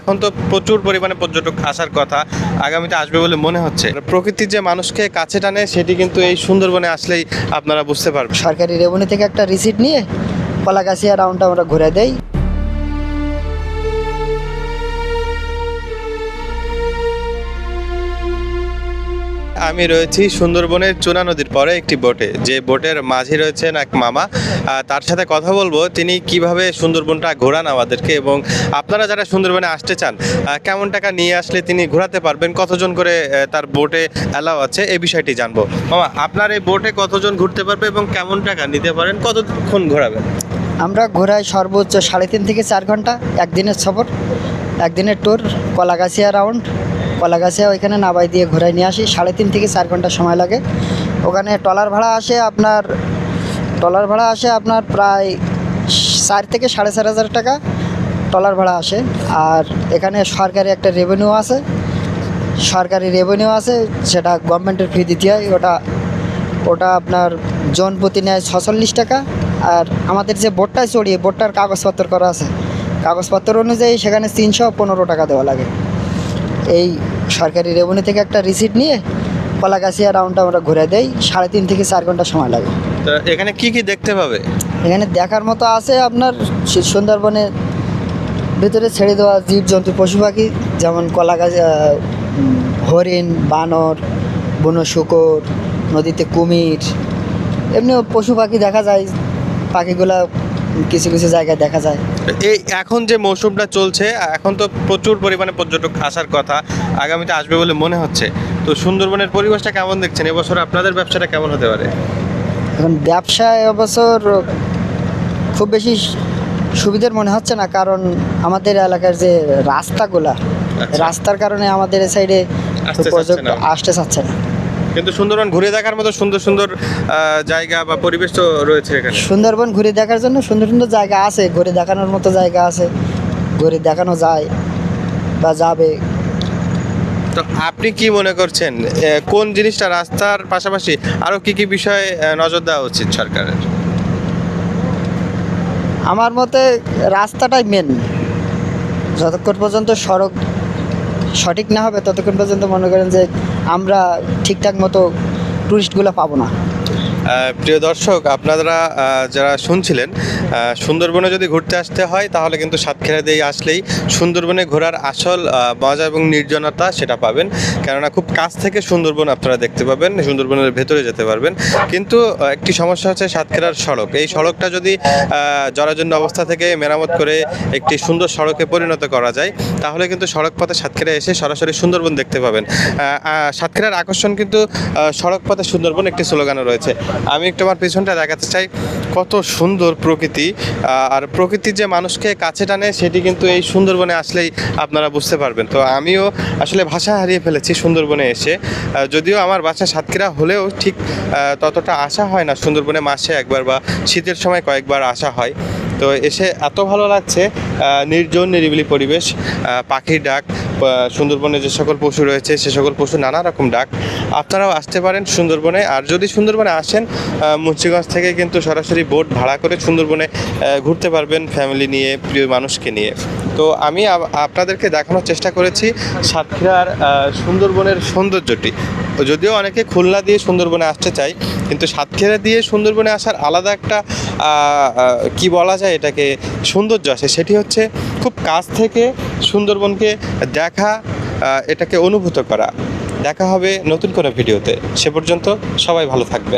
এখন তো প্রচুর পরিমাণে পর্যটক আসার কথা, আগামীতে আসবে বলে মনে হচ্ছে। প্রকৃতির যে মানুষকে কাছে টানে, সেটি কিন্তু এই সুন্দরবনে আসলেই আপনারা বুঝতে পারবেন। সরকারি রেভিনিউ থেকে একটা রিসিট নিয়ে কলাগাছিয়া রাউন্ডটা আমরা ঘুরে দেই। আমি রয়েছি সুন্দরবনের চুনা নদীর পরে একটি বোটে। যে বোটের মাঝি রয়েছেন এক মামা। তার সাথে কথা বলব, তিনি কীভাবে সুন্দরবনটা ঘোরান আমাদেরকে এবং আপনারা যারা সুন্দরবনে আসতে চান কেমন টাকা নিয়ে আসলে তিনি ঘোরাতে পারবেন, কতজন করে তার বোটে অ্যালাউ আছে, এই বিষয়টি জানব। মামা, আপনার এই বোটে কতজন ঘুরতে পারবে এবং কেমন টাকা নিতে পারেন, কতক্ষণ ঘোরাবেন? আমরা ঘোরাই সর্বোচ্চ সাড়ে তিন থেকে চার ঘণ্টা, একদিনের সফর, একদিনের ট্যুর কলাগাছিয়া রাউন্ড কলাগাছিয়া ওইখানে নাবাই দিয়ে ঘোরাই নিয়ে আসি। সাড়ে তিন থেকে চার ঘণ্টা সময় লাগে। ওখানে ট্রলার ভাড়া আসে আপনার ট্রলার ভাড়া আসে আপনার প্রায় চার থেকে সাড়ে চার হাজার টাকা ট্রলার ভাড়া আসে। আর এখানে সরকারি একটা রেভিনিউ আছে। সরকারি রেভিনিউ আছে, সেটা গভর্নমেন্টের ফি দিতে হয়। ওটা ওটা আপনার জন প্রতি নেয় ছচল্লিশ টাকা। আর আমাদের যে বোটটায় চড়িয়ে বোটটার কাগজপত্র করা আছে। কাগজপত্র অনুযায়ী সেখানে তিনশো পনেরো টাকা দেওয়া লাগে। এই সরকারি রেভিনিউ থেকে একটা রিসিট নিয়ে কলাগাছিয়া রাউন্ডটা আমরা ঘুরে দেই সাড়ে তিন থেকে চার ঘণ্টা সময় লাগে। এখানে কি কি দেখতে পাবে? এখানে দেখার মতো আছে আপনার সুন্দরবনে ভিতরে ছেড়ে দেওয়া জীবজন্তু পশু পাখি যেমন কলা গাছ আহ, উম, হরিণ বানর বন শুকর নদীতে কুমির এমনি পশু পাখি দেখা যায় পাখিগুলা কিছু কিছু জায়গায় দেখা যায়। এই এখন যে মৌসুমটা চলছে এখন তো প্রচুর পরিমাণে পর্যটক আসার কথা আগামীতে আসবে বলে মনে হচ্ছে। তো সুন্দরবনের পরিবেশটা কেমন দেখছেন? এবছর আপনাদের ব্যবসাটা কেমন হতে পারে? এখন ব্যবসায় এবছর খুব বেশি সুবিধার মনে হচ্ছে না কারণ আমাদের এলাকার যে রাস্তাগুলা আচ্ছা। রাস্তার কারণে আমাদের সাইডে পর্যটক আসতে চাচ্ছে না। কিন্তু সুন্দরবন ঘুরে দেখার মতো সুন্দর সুন্দর জায়গা বা পরিবেশ তো রয়েছে এখানে। সুন্দরবন ঘুরে দেখার জন্য সুন্দর সুন্দর জায়গা আছে ঘুরে দেখানোর মতো জায়গা আছে ঘুরে দেখানো যায় বা যাবে। তো আপনি কি মনে করছেন কোন জিনিসটা রাস্তার পাশাপাশি আরও কি কি বিষয়ে নজর দেওয়া উচিত সরকারের? আমার মতে রাস্তাটাই মেন যতক্ষণ পর্যন্ত সড়ক সঠিক না হবে, ততক্ষণ পর্যন্ত মনে করেন যে আমরা ঠিকঠাক মতো টুরিস্টগুলো পাবো না। প্রিয় দর্শক, আপনারা যারা শুনছিলেন সুন্দরবনে যদি ঘুরতে আসতে হয়, তাহলে কিন্তু সাতক্ষীরা দিয়ে আসলেই সুন্দরবনে ঘোরার আসল মজা এবং নির্জনতা সেটা পাবেন। কেননা খুব কাছ থেকে সুন্দরবন আপনারা দেখতে পাবেন, সুন্দরবনের ভেতরে যেতে পারবেন। কিন্তু একটি সমস্যা হচ্ছে সাতক্ষীরার সড়ক। এই সড়কটা যদি জরাজীর্ণ অবস্থা থেকে মেরামত করে একটি সুন্দর সড়কে পরিণত করা যায়, তাহলে কিন্তু সড়ক পথে সাতক্ষীরা এসে সরাসরি সুন্দরবন দেখতে পাবেন। সাতক্ষীরার আকর্ষণ কিন্তু সড়ক পথে সুন্দরবন একটি স্লোগানও রয়েছে। আমি একটু আমার পিছনটা দেখাতে চাই, কত সুন্দর প্রকৃতি আহ, আর প্রকৃতির যে মানুষকে কাছে টানে সেটি কিন্তু এই সুন্দরবনে আসলেই আপনারা বুঝতে পারবেন। তো আমিও আসলে ভাষা হারিয়ে ফেলেছি সুন্দরবনে এসে। যদিও আমার বাসা সাতক্ষীরা হলেও ঠিক ততটা আসা হয় না সুন্দরবনে মাসে একবার বা শীতের সময় কয়েকবার আসা হয়। তো এসে এত ভালো লাগছে নির্জন নিরিবিলি পরিবেশ পাখির ডাক সুন্দরবনে যে সকল পশু রয়েছে, সে সকল পশু নানা রকম ডাক। আপনারাও আসতে পারেন সুন্দরবনে। আর যদি সুন্দরবনে আসেন মুন্সিগঞ্জ থেকে কিন্তু সরাসরি বোট ভাড়া করে সুন্দরবনে ঘুরতে পারবেন ফ্যামিলি নিয়ে, প্রিয় মানুষকে নিয়ে। তো আমি আপনাদেরকে দেখানোর চেষ্টা করেছি সাতক্ষীরার সুন্দরবনের সৌন্দর্যটি। যদিও অনেকে খুলনা দিয়ে সুন্দরবনে আসতে চাই কিন্তু সাতক্ষীরা দিয়ে সুন্দরবনে আসার আলাদা একটা কি বলা যায় এটাকে, সৌন্দর্য আসে সেটি হচ্ছে খুব কাছ থেকে সুন্দরবনকে দেখা এটাকে অনুভূত করা। দেখা হবে নতুন কোনো ভিডিওতে। সে পর্যন্ত সবাই ভালো থাকবেন।